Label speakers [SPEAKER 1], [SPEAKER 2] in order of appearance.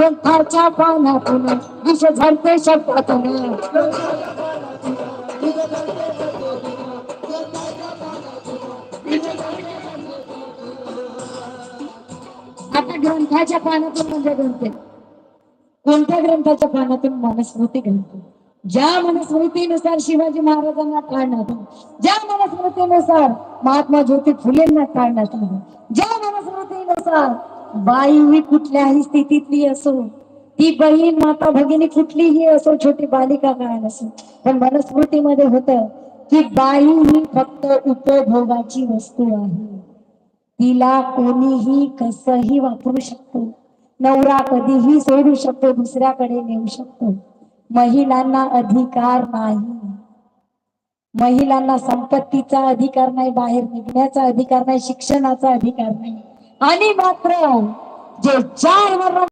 [SPEAKER 1] ग्रंथाच्या पानातून विष झरते शब्दातून. आता ग्रंथाच्या पानातून म्हणजे ग्रंथ. कोणत्या ग्रंथाच्या पानातून? मनुस्मृती ग्रंथ. ज्या मनुस्मृतीनुसार शिवाजी महाराजांना काढण्यात आलं, ज्या मनुस्मृतीनुसार महात्मा ज्योती फुलेंना काढण्यात आलं, ज्या मनुस्मृतीनुसार बाई ही कुठल्याही स्थितीतली असो ती बहीण माता भगिनी कुठलीही असो छोटी बालिका काय नसो. पण मनस्मृतीमध्ये होत की बाई ही फक्त उपभोगाची वस्तू आहे. तिला कोणीही कसंही वापरू शकतो. नवरा कधीही सोडू शकतो दुसऱ्याकडे नेऊ शकतो. महिलांना अधिकार नाही. महिलांना संपत्तीचा अधिकार नाही बाहेर निघण्याचा अधिकार नाही शिक्षणाचा अधिकार नाही. आणि मात्र जे चार वर्ण